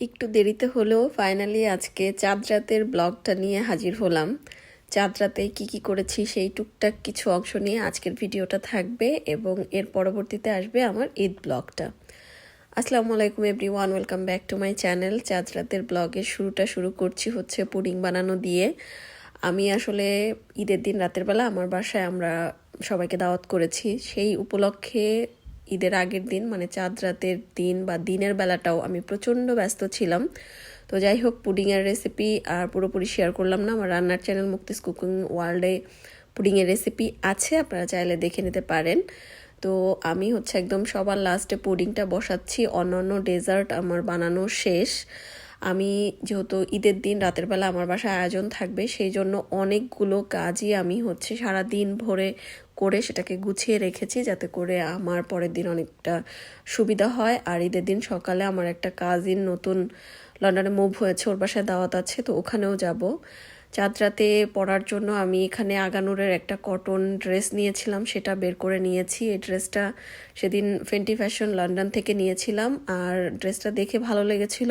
একটু দেরিতে হলেও ফাইনালি আজকে চাঁদ রাতের ব্লগটা নিয়ে হাজির হলাম। চাঁদ রাতে কী কী করেছি সেই টুকটাক কিছু অংশ নিয়ে আজকের ভিডিওটা থাকবে এবং এর পরবর্তীতে আসবে আমার ঈদ ব্লগটা আসসালামু আলাইকুম everyone welcome back to my channel চাঁদ রাতের ব্লগের শুরুটা শুরু করছি হচ্ছে পুডিং বানানো দিয়ে। আমি আসলে ঈদের দিন রাতের বেলা আমার বাসায় আমরা সবাইকে দাওয়াত করেছি। সেই উপলক্ষে ঈদের আগের দিন মানে চাঁদ রাতের দিন বা দিনের বেলাটাও আমি প্রচণ্ড ব্যস্ত ছিলাম। তো যাই হোক, পুডিংয়ের রেসিপি আর পুরোপুরি শেয়ার করলাম না। আমার রান্নার চ্যানেল মুক্তিস কুকিং ওয়ার্ল্ডে পুডিংয়ের রেসিপি আছে, আপনারা চাইলে দেখে নিতে পারেন। তো আমি হচ্ছে একদম সবার লাস্টে পুডিংটা বসাচ্ছি। অন্যান্য ডেজার্ট আমার বানানো শেষ। আমি যেহেতু ঈদের দিন, রাতের বেলা আমার বাসায় আয়োজন থাকবে, সেই জন্য অনেকগুলো কাজই আমি হচ্ছে সারা দিন ভরে করে সেটাকে গুছিয়ে রেখেছি যাতে করে আমার পরের দিন অনেকটা সুবিধা হয়। আর ঈদের দিন সকালে আমার একটা কাজিন নতুন লন্ডনে মুভ হয়েছে, ওর বাসায় দাওয়াত আছে, তো ওখানেও যাব। চাঁদ রাতে পরার জন্য আমি এখানে আগানুরের একটা কটন ড্রেস নিয়েছিলাম, সেটা বের করে নিয়েছি। এই ড্রেসটা সেদিন ফেন্টি ফ্যাশন লন্ডন থেকে নিয়েছিলাম, আর ড্রেসটা দেখে ভালো লেগেছিল।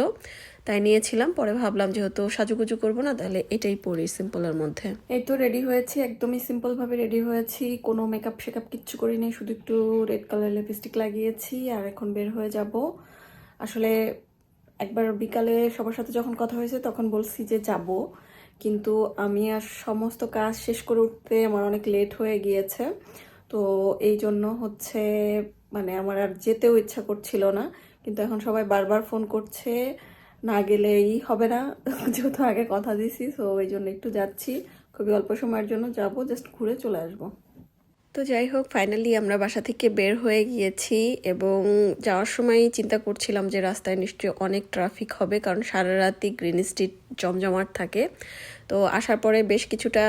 তাই নিয়েছিলাম, পরে ভাবলাম যেহেতু সাজুগুজু করব না, তাহলে এটাই পরি সিম্পলের মধ্যে। এই তো রেডি হয়েছি, একদমই সিম্পলভাবে রেডি হয়েছি, কোনো মেকআপ শেকআপ কিচ্ছু করিনি, শুধু একটু রেড কালার লিপস্টিক লাগিয়েছি, আর এখন বের হয়ে যাব। আসলে একবার বিকালে সবার সাথে যখন কথা হয়েছে, তখন বলছি যে যাব। কিন্তু আমি আর সমস্ত কাজ শেষ করে উঠতে আমার অনেক লেট হয়ে গিয়েছে। তো এই জন্য হচ্ছে মানে আমার আর যেতেও ইচ্ছা করছিল না। কিন্তু এখন সবাই বারবার ফোন করছে না গেলেই হবে না। যেহেতু আগে কথা দিছি সো ওই জন্য একটু যাচ্ছি। খুবই অল্প সময়ের জন্য যাব জাস্ট ঘুরে চলে আসব। তো যাই হোক ফাইনালি আমরা বাসা থেকে বের হয়ে গিয়েছি এবং যাওয়ার সময় চিন্তা করছিলাম যে রাস্তায় নিশ্চয়ই অনেক ট্রাফিক হবে, কারণ সারা রাতই গ্রিন স্ট্রিট জমজমাট থাকে। তো আসার পরে বেশ কিছুটা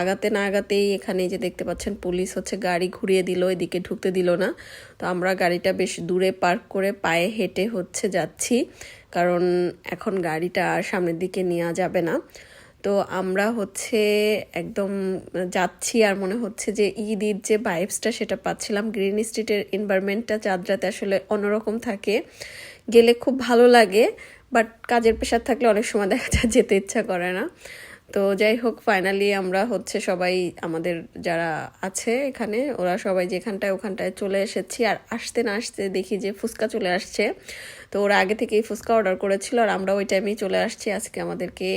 আগাতে না আগাতেই এখানে যে দেখতে পাচ্ছেন পুলিশ হচ্ছে গাড়ি ঘুরিয়ে দিল, এদিকে ঢুকতে দিল না। তো আমরা গাড়িটা বেশ দূরে পার্ক করে পায়ে হেঁটে হচ্ছে যাচ্ছি, কারণ এখন গাড়িটা আর সামনের দিকে নেওয়া যাবে না। তো আমরা হচ্ছে একদম যাচ্ছি আর মনে হচ্ছে যে ঈদ ঈদ যে ভাইবসটা সেটা পাচ্ছিলাম। গ্রিন স্ট্রিটের এনভায়রনমেন্টটা চাঁদরাতে আসলে অন্যরকম থাকে। গেলে খুব ভালো লাগে বাট কাজের পেশার থাকলে অনেক সময় দেখা যায় যেতে ইচ্ছা করে না। তো যাই হোক ফাইনালি আমরা হচ্ছে সবাই, আমাদের যারা আছে এখানে, ওরা সবাই যেখানটায় ওখানটায় চলে এসেছি। আর আসতে না আসতে দেখি যে ফুচকা চলে আসছে। তো ওরা আগে থেকেই ফুচকা অর্ডার করেছিল আর আমরা ওই টাইমেই চলে আসছি। আজকে আমাদেরকে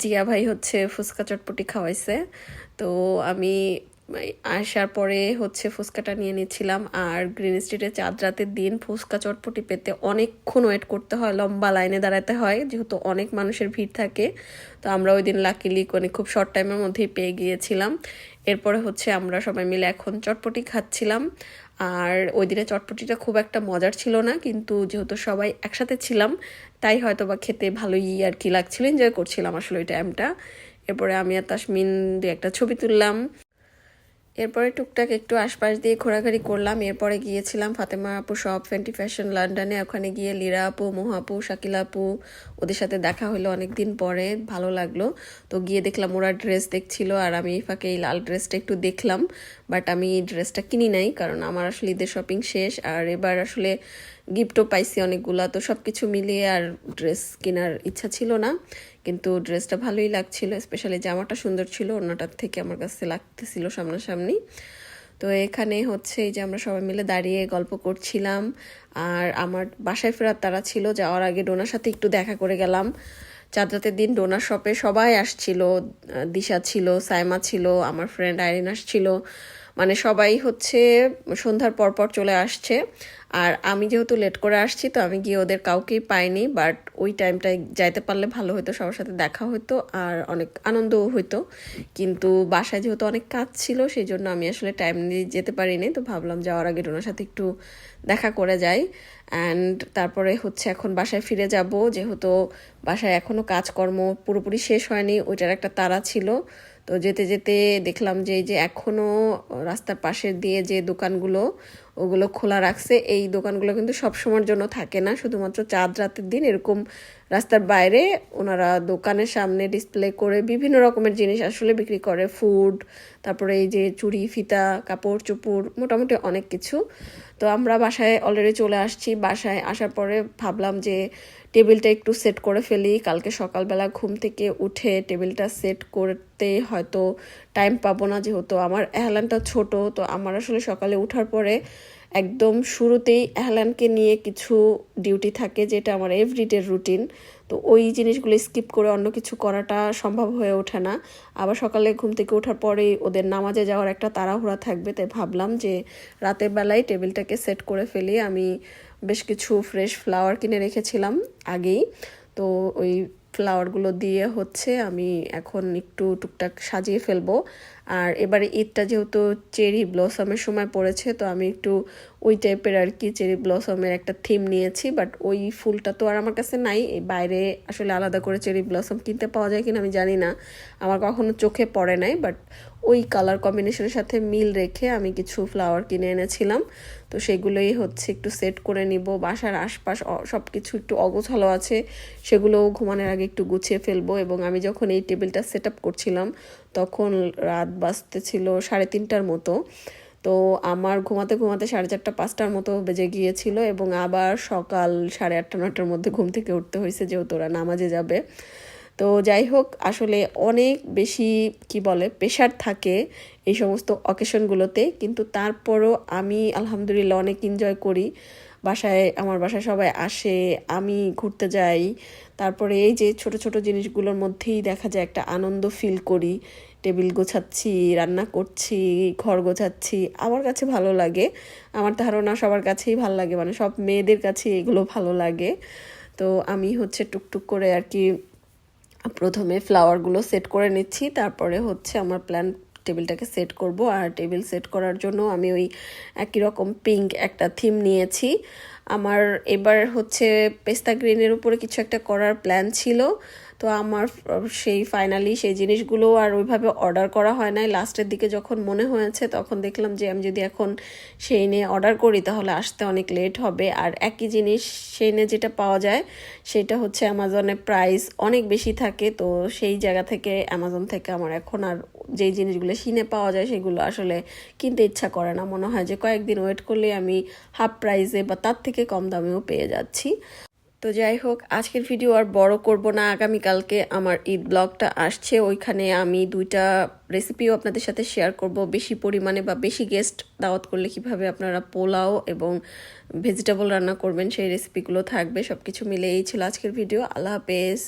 জিয়া ভাই হচ্ছে ফুচকা চটপটি খাওয়াইছে। তো আমি আসার পরে হচ্ছে ফুচকাটা নিয়ে নিচ্ছিলাম, আর গ্রিন স্ট্রিটে চাঁদ রাতের দিন ফুচকা চটপটি পেতে অনেকক্ষণ ওয়েট করতে হয়, লম্বা লাইনে দাঁড়াতে হয়, যেহেতু অনেক মানুষের ভিড় থাকে। তো আমরা ওই দিন লাকিলি মানে খুব শর্ট টাইমের মধ্যেই পেয়ে গিয়েছিলাম। এরপরে হচ্ছে আমরা সবাই মিলে এখন চটপটি খাচ্ছিলাম। আর ওই দিনে চটপটিটা খুব একটা মজার ছিল না, কিন্তু যেহেতু সবাই একসাথে ছিলাম, তাই হয়তো বা খেতে ভালোই আর কি লাগছিল এনজয় করছিলাম আসলে ওই টাইমটা এরপরে আমি আর তাসমিন দিয়ে একটা ছবি তুললাম। এরপরে টুকটাক একটু আশপাশ দিয়ে ঘোরাঘুরি করলাম। এরপরে গিয়েছিলাম ফাতেমা আপু সব ফ্যান্টি ফ্যাশন লন্ডনে ওখানে গিয়ে লিরা আপু মোহাপু শাকিলা আপু, ওদের সাথে দেখা হলো অনেকদিন পরে, ভালো লাগল। তো গিয়ে দেখলাম ওরা ড্রেস দেখছিল আর আমি ফাঁকে এই লাল ড্রেসটা একটু দেখলাম। বাট আমি এই ড্রেসটা কিনি নাই, কারণ আমার আসলে ঈদের শপিং শেষ, আর এবার আসলে গিফটও পাইছি অনেকগুলা, তো সব কিছু মিলিয়ে আর ড্রেস কেনার ইচ্ছা ছিল না, কিন্তু ড্রেসটা ভালোই লাগছিল স্পেশালি জামাটা সুন্দর ছিল, অন্যটার থেকে আমার কাছে লাগতেছিল সামনাসামনি। তো এখানে হচ্ছে এই যে আমরা সবাই মিলে দাঁড়িয়ে গল্প করছিলাম, আর আমার বাসায় ফেরার তারা ছিল, যাওয়ার আগে ডোনার সাথে একটু দেখা করে গেলাম। চাঁদরাতের দিন ডোনার শপে সবাই আসছিল দিশা ছিল, সাইমা ছিল, আমার ফ্রেন্ড আইরিন আসছিল মানে সবাই হচ্ছে সন্ধ্যার পরপর চলে আসছে। আর আমি যেহেতু লেট করে আসছি, তো আমি গিয়ে ওদের কাউকেই পাইনি বাট ওই টাইমটায় যাইতে পারলে ভালো হতো সবার সাথে দেখা হতো আর অনেক আনন্দও হতো কিন্তু বাসায় যেহেতু অনেক কাজ ছিল সেই জন্য আমি আসলে টাইম দিয়ে যেতে পারিনি, তো ভাবলাম যাওয়ার আগে ডোনার সাথে একটু দেখা করে যাই। অ্যান্ড তারপরে হচ্ছে এখন বাসায় ফিরে যাব, যেহেতু বাসায় এখনও কাজকর্ম পুরোপুরি শেষ হয়নি, ওইটার একটা তারা ছিল। তো যেতে যেতে দেখলাম যে এই যে এখনও রাস্তার পাশের দিয়ে যে দোকানগুলো ওগুলো খোলা রাখছে। এই দোকানগুলো কিন্তু সব সময়ের জন্য থাকে না। শুধুমাত্র চাঁদ রাতের দিন এরকম রাস্তার বাইরে ওনারা দোকানের সামনে ডিসপ্লে করে বিভিন্ন রকমের জিনিস আসলে বিক্রি করে। ফুড তারপরে এই যে চুড়ি, ফিতা, কাপড়, চোপড়, মোটামুটি অনেক কিছু। তো আমরা বাসায় অলরেডি চলে আসছি। বাসায় আসার পরে ভাবলাম যে টেবিলটা একটু সেট করে ফেলি। কালকে সকালবেলা ঘুম থেকে উঠে টেবিলটা সেট করতে হয়তো টাইম পাবো না যেহেতু আমার এহলানটা ছোট। তো আমার আসলে সকালে উঠার পরে একদম শুরুতেই এহলানকে নিয়ে কিছু ডিউটি থাকে যেটা আমার এভরিডে রুটিন। তো ওই জিনিসগুলো স্কিপ করে অন্য কিছু করাটা সম্ভব হয়ে ওঠে না। আবার সকালে ঘুম থেকে ওঠার পরেই ওদের নামাজে যাওয়ার একটা তাড়াহুড়া থাকবে, তাই ভাবলাম যে রাতের বেলায় টেবিলটাকে সেট করে ফেলি। আমি বেশ কিছু ফ্রেশ ফ্লাওয়ার কিনে রেখেছিলাম আগেই। তো ওই ফ্লাওয়ারগুলো দিয়ে হচ্ছে আমি এখন একটু টুকটাক সাজিয়ে ফেলব। আর এবারে ঈদটা যেহেতু চেরি ব্লসমের সময় পড়েছে, তো আমি একটু ওই টাইপের আর কি চেরি ব্লসমের একটা থিম নিয়েছি বাট ওই ফুলটা তো আর আমার কাছে নাই। বাইরে আসলে আলাদা করে চেরি ব্লসম কিনতে পাওয়া যায় কিনা আমি জানি না। আমার কখনো চোখে পড়ে নাই বাট ওই কালার কম্বিনেশনের সাথে মিল রেখে আমি কিছু ফ্লাওয়ার কিনে এনেছিলাম। তো সেগুলোই হচ্ছে একটু সেট করে নিব। বাসার আশপাশ সব কিছু একটু অগোছালো আছে সেগুলো ঘুমানোর আগে একটু গুছিয়ে ফেলব। এবং আমি যখন এই টেবিলটা সেট আপ করছিলাম, তখন রাত বাজতে ছিল সাড়ে তিনটার মতো। তো আমার ঘুমাতে ঘুমাতে সাড়ে চারটা, পাঁচটার মতো বেজে গিয়েছিল এবং আবার সকাল সাড়ে আটটা, নটার মধ্যে ঘুম থেকে উঠতে হয়েছে যেহেতু ওরা নামাজে যাবে। তো যাই হোক, আসলে অনেক বেশি, কি বলে প্রেশার থাকে এই সমস্ত অকেশনগুলোতে কিন্তু তারপরও আমি আলহামদুলিল্লাহ অনেক এনজয় করি। বাসায়, আমার বাসায় সবাই আসে, আমি ঘুরতে যাই। তারপরে এই যে ছোট ছোট জিনিসগুলোর মধ্যেই দেখা যায় একটা আনন্দ ফিল করি। টেবিল গোছাচ্ছি, রান্না করছি, ঘর গোছাচ্ছি, আমার কাছে ভালো লাগে। আমার ধারণা সবার কাছেই ভালো লাগে মানে সব মেয়েদের কাছে এগুলো ভালো লাগে। তো আমি হচ্ছে টুকটুক করে আর কি প্রথমে ফ্লাওয়ারগুলো সেট করে নিচ্ছি, তারপরে হচ্ছে আমার প্ল্যান টেবিলটাকে সেট করব। আর টেবিল সেট করার জন্য আমি ওই একই রকম পিঙ্ক একটা থিম নিয়েছি। আমার এবার হচ্ছে পেস্তা গ্রিনের উপরে কিছু একটা করার প্ল্যান ছিল। তো আমার সেই ফাইনালি সেই জিনিসগুলো আর ওইভাবে অর্ডার করা হয় নাই। লাস্টের দিকে যখন মনে হয়েছে, তখন দেখলাম যে আমি যদি এখন সেই নিয়ে অর্ডার করি, তাহলে আসতে অনেক লেট হবে। আর একই জিনিস সেই নিয়ে যেটা পাওয়া যায়, সেটা হচ্ছে অ্যামাজনে প্রাইস অনেক বেশি থাকে। তো সেই জায়গা থেকে অ্যামাজন থেকে আমার এখন আর যেই জিনিসগুলো কিনে পাওয়া যায়, সেগুলো আসলে কিনতে ইচ্ছা করে না। মনে হয় যে কয়েকদিন ওয়েট করলে আমি হাফ প্রাইসে বা তার থেকে কম দামেও পেয়ে যাচ্ছি। তো যাই হোক, আজকের ভিডিও আর বড় করব না। আগামীকালকে আমার ঈদ ব্লগটা আসছে। ওইখানে আমি দুইটা রেসিপিও আপনাদের সাথে শেয়ার করব। বেশি পরিমাণে বা বেশি গেস্ট দাওয়াত করলে কীভাবে আপনারা পোলাও এবং ভেজিটেবল রান্না করবেন, সেই রেসিপিগুলো থাকবে। সব কিছু মিলে এই ছিল আজকের ভিডিও আল্লাহ হাফেজ।